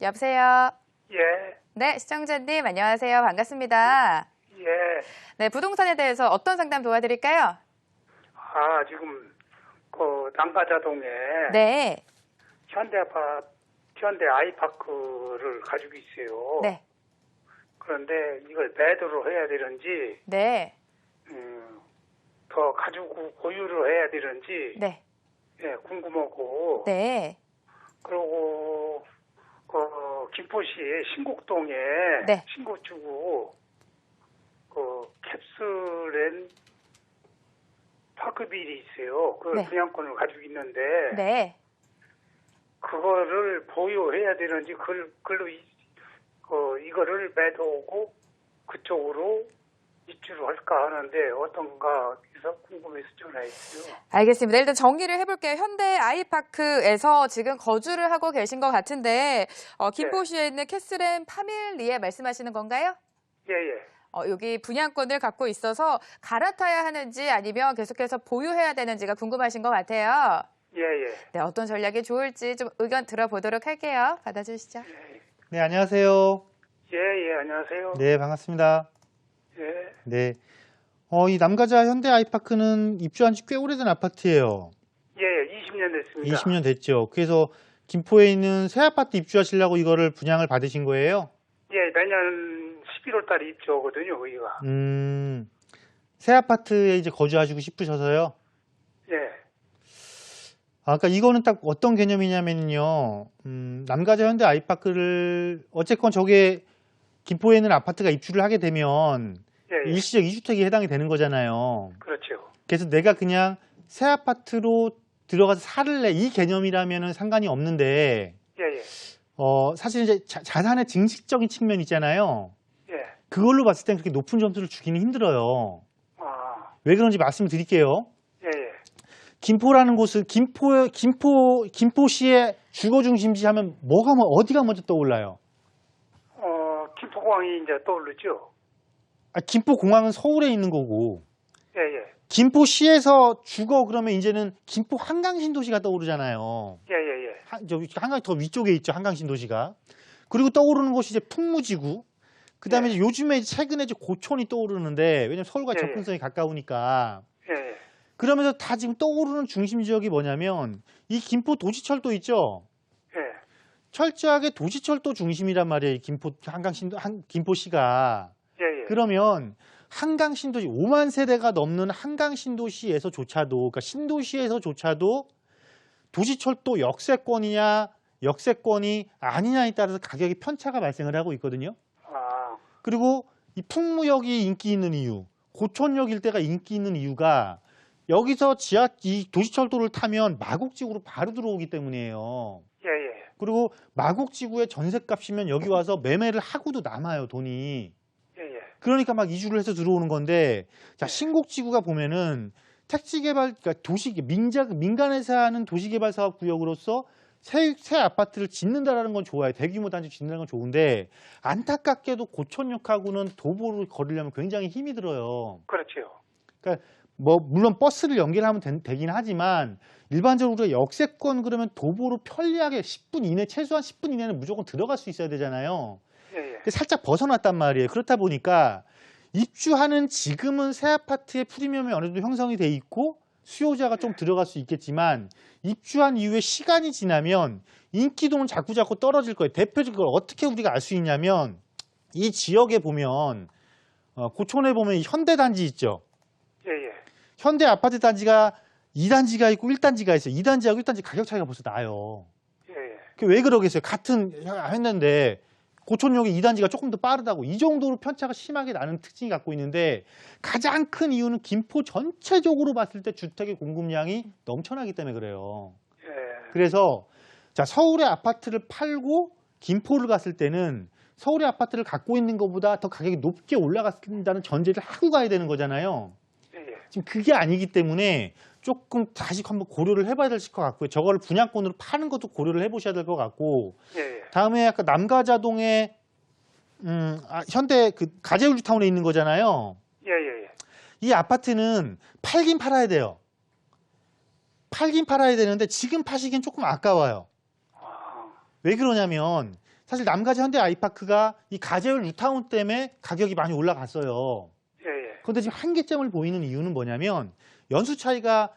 여보세요. 예, 네, 시청자님 안녕하세요. 반갑습니다. 예. 네, 부동산에 대해서 어떤 상담 도와드릴까요? 아, 지금, 그, 남가자동에 네, 현대아파, 현대 아이파크를 가지고 있어요. 네, 그런데 이걸 매도를 해야 되는지, 네, 음, 더 가지고 보유를 해야 되는지, 네, 예, 궁금하고, 네, 그리고, 그, 김포시 신곡동에, 네. 신곡주구, 그, 캡슐앤 파크빌이 있어요. 그 네. 분양권을 가지고 있는데, 네. 그거를 보유해야 되는지, 그, 글로, 이, 그, 이거를 매도하고 그쪽으로 입주를 할까 하는데, 어떤가 해서 궁금해서 전화했어요. 알겠습니다. 일단 정리를 해볼게요. 현대 아이파크에서 지금 거주를 하고 계신 것 같은데, 어, 김포시에 있는 캐슬앤 파밀리에 말씀하시는 건가요? 예, 예. 어, 여기 분양권을 갖고 있어서 갈아타야 하는지 아니면 계속해서 보유해야 되는지가 궁금하신 것 같아요. 예, 예. 네, 어떤 전략이 좋을지 좀 의견 들어보도록 할게요. 받아주시죠. 네, 안녕하세요. 예, 예, 안녕하세요. 네, 반갑습니다. 예, 네. 어, 이 남가자 현대 아이파크는 입주한 지 꽤 오래된 아파트예요. 예, 예, 20년 됐습니다. 20년 됐죠. 그래서 김포에 있는 새 아파트 입주하시려고 이거를 분양을 받으신 거예요? 예, 내년 11월 달에 입주하거든요, 거기가. 음, 새 아파트에 이제 거주하시고 싶으셔서요? 예, 아, 그러니까 이거는 딱 어떤 개념이냐면요. 음, 남가자 현대 아이파크를 어쨌건 저게 김포에 있는 아파트가 입주를 하게 되면 예, 예. 일시적 2주택에 해당이 되는 거잖아요. 그렇죠. 그래서 내가 그냥 새 아파트로 들어가서 살을래 이 개념이라면은 상관이 없는데 예, 예, 어 사실 이제 자, 자산의 증식적인 측면 있잖아요. 예. 그걸로 봤을 땐 그렇게 높은 점수를 주기는 힘들어요. 아, 왜 그런지 말씀드릴게요. 예, 예. 김포라는 곳은 김포 김포 김포시의 주거 중심지 하면 뭐가 뭐 어디가 먼저 떠올라요? 어, 김포공항이 이제 떠오르죠? 아, 김포공항은 서울에 있는 거고 예, 예. 김포시에서 주거 그러면 이제는 김포 한강신도시가 떠오르잖아요. 예, 예, 예. 한, 저 한강 더 위쪽에 있죠 한강신도시가 그리고 떠오르는 곳이 이제 풍무지구 그다음에 네. 이제 요즘에 최근에 이제 고촌이 떠오르는데 왜냐면 서울과 네, 접근성이 가까우니까 예, 예. 그러면서 다 지금 떠오르는 중심 지역이 뭐냐면 이 김포 도시철도 있죠 예. 철저하게 도시철도 중심이란 말이에요 이 김포 한강 신도 한, 김포시가 예, 예. 그러면 한강 신도시 5만 세대가 넘는 한강 신도시에서조차도 그러니까 신도시에서조차도 도시철도 역세권이냐 역세권이 아니냐에 따라서 가격이 편차가 발생을 하고 있거든요. 아, 그리고 이 풍무역이 인기 있는 이유, 고촌역 일대가 인기 있는 이유가 여기서 지하 이 도시철도를 타면 마곡지구로 바로 들어오기 때문이에요. 예, 예. 그리고 마곡지구의 전셋값이면 여기 와서 매매를 하고도 남아요 돈이. 예, 예. 그러니까 막 이주를 해서 들어오는 건데 자 신곡지구가 보면은 택지개발 그러니까 도시 민자 민간에서 하는 도시개발 사업 구역으로서 새, 새 아파트를 짓는다라는 건 좋아요 대규모 단지 짓는다는 건 좋은데 안타깝게도 고촌역하고는 도보를 걸으려면 굉장히 힘이 들어요 그렇죠. 뭐 물론 버스를 연결하면 된- 되긴 하지만 일반적으로 역세권 그러면 도보로 편리하게 10분 이내 최소한 10분 이내는 무조건 들어갈 수 있어야 되잖아요 예, 예. 살짝 벗어났단 말이에요. 그렇다 보니까 입주하는 지금은 새 아파트의 프리미엄이 어느 정도 형성이 돼 있고 수요자가 좀 들어갈 수 있겠지만 입주한 이후에 시간이 지나면 인기도는 자꾸 자꾸 떨어질 거예요. 대표적으로 어떻게 우리가 알 수 있냐면 이 지역에 보면 어, 고촌에 보면 이 현대 단지 있죠. 현대 아파트 단지가 2단지가 있고 1단지가 있어요. 2단지하고 1단지 가격 차이가 벌써 나요. 예, 예. 그왜 그러겠어요? 같은 했는데 고촌역이 2단지가 조금 더 빠르다고 이 정도로 편차가 심하게 나는 특징이 갖고 있는데 가장 큰 이유는 김포 전체적으로 봤을 때 주택의 공급량이 넘쳐나기 때문에 그래요. 예. 그래서 자 서울의 아파트를 팔고 김포를 갔을 때는 서울의 아파트를 갖고 있는 것보다 더 가격이 높게 올라간다는 전제를 하고 가야 되는 거잖아요. 지금 그게 아니기 때문에 조금 다시 한번 고려를 해봐야 될 것 같고요. 저거를 분양권으로 파는 것도 고려를 해보셔야 될 것 같고 예, 예. 다음에 아까 남가자동에 음, 아, 현대 그 가재울주타운에 있는 거잖아요. 예, 예, 예. 이 아파트는 팔긴 팔아야 돼요. 팔긴 팔아야 되는데 지금 파시기엔 조금 아까워요. 아, 왜 그러냐면 사실 남가지 현대 아이파크가 이 가재울 뉴타운 때문에 가격이 많이 올라갔어요. 그런데 지금 한계점을 보이는 이유는 뭐냐면 연수 차이가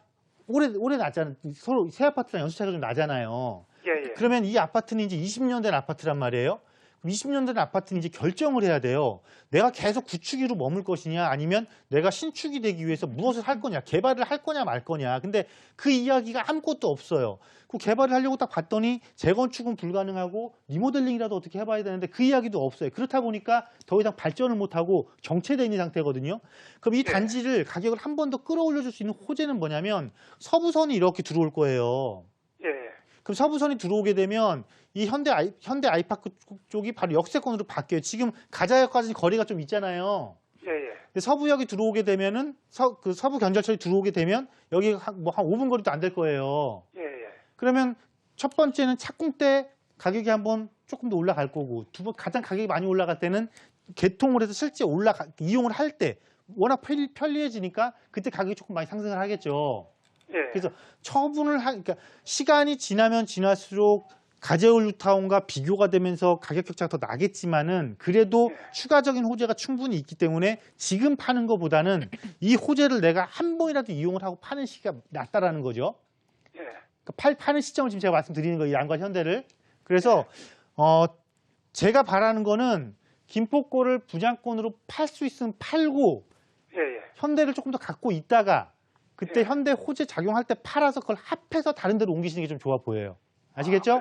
오래 오래 나잖아요. 서로 새 아파트랑 연수 차이가 좀 나잖아요. 예, 예. 그러면 이 아파트는 이제 20년 된 아파트란 말이에요. 그럼 20년 된 아파트는 이제 결정을 해야 돼요. 내가 계속 구축이로 머물 것이냐 아니면 내가 신축이 되기 위해서 무엇을 할 거냐 개발을 할 거냐 말 거냐 근데 그 이야기가 아무것도 없어요. 그 개발을 하려고 딱 봤더니 재건축은 불가능하고 리모델링이라도 어떻게 해봐야 되는데 그 이야기도 없어요. 그렇다 보니까 더 이상 발전을 못하고 정체되어 있는 상태거든요. 그럼 이 네. 단지를 가격을 한 번 더 끌어올려줄 수 있는 호재는 뭐냐면 서부선이 이렇게 들어올 거예요. 그럼 서부선이 들어오게 되면 이 현대 아이, 현대 아이파크 쪽이 바로 역세권으로 바뀌어요. 지금 가자역까지 거리가 좀 있잖아요. 예, 예. 근데 서부역이 들어오게 되면은 서, 그 서부 견절철이 들어오게 되면 여기 한, 뭐한 5분 거리도 안 될 거예요. 예, 예. 그러면 첫 번째는 착공 때 가격이 한번 조금 더 올라갈 거고 두 번 가장 가격이 많이 올라갈 때는 개통을 해서 실제 올라가 이용을 할 때 워낙 편리, 편리해지니까 그때 가격이 조금 많이 상승을 하겠죠. 예. 그래서 처분을 하, 그러니까 시간이 지나면 지날수록 가재울 뉴타운과 비교가 되면서 가격 격차가 더 나겠지만은 그래도 네. 추가적인 호재가 충분히 있기 때문에 지금 파는 것보다는 이 호재를 내가 한 번이라도 이용을 하고 파는 시기가 낫다라는 거죠. 예. 그러니까 팔, 파는 시점을 지금 제가 말씀드리는 거예요. 이 양과 현대를. 그래서 어 제가 바라는 거는 김포권을 부장권으로 팔 수 있으면 팔고 예, 예. 현대를 조금 더 갖고 있다가 그때 예. 현대 호재 작용할 때 팔아서 그걸 합해서 다른 데로 옮기시는 게 좀 좋아 보여요. 아시겠죠? 아?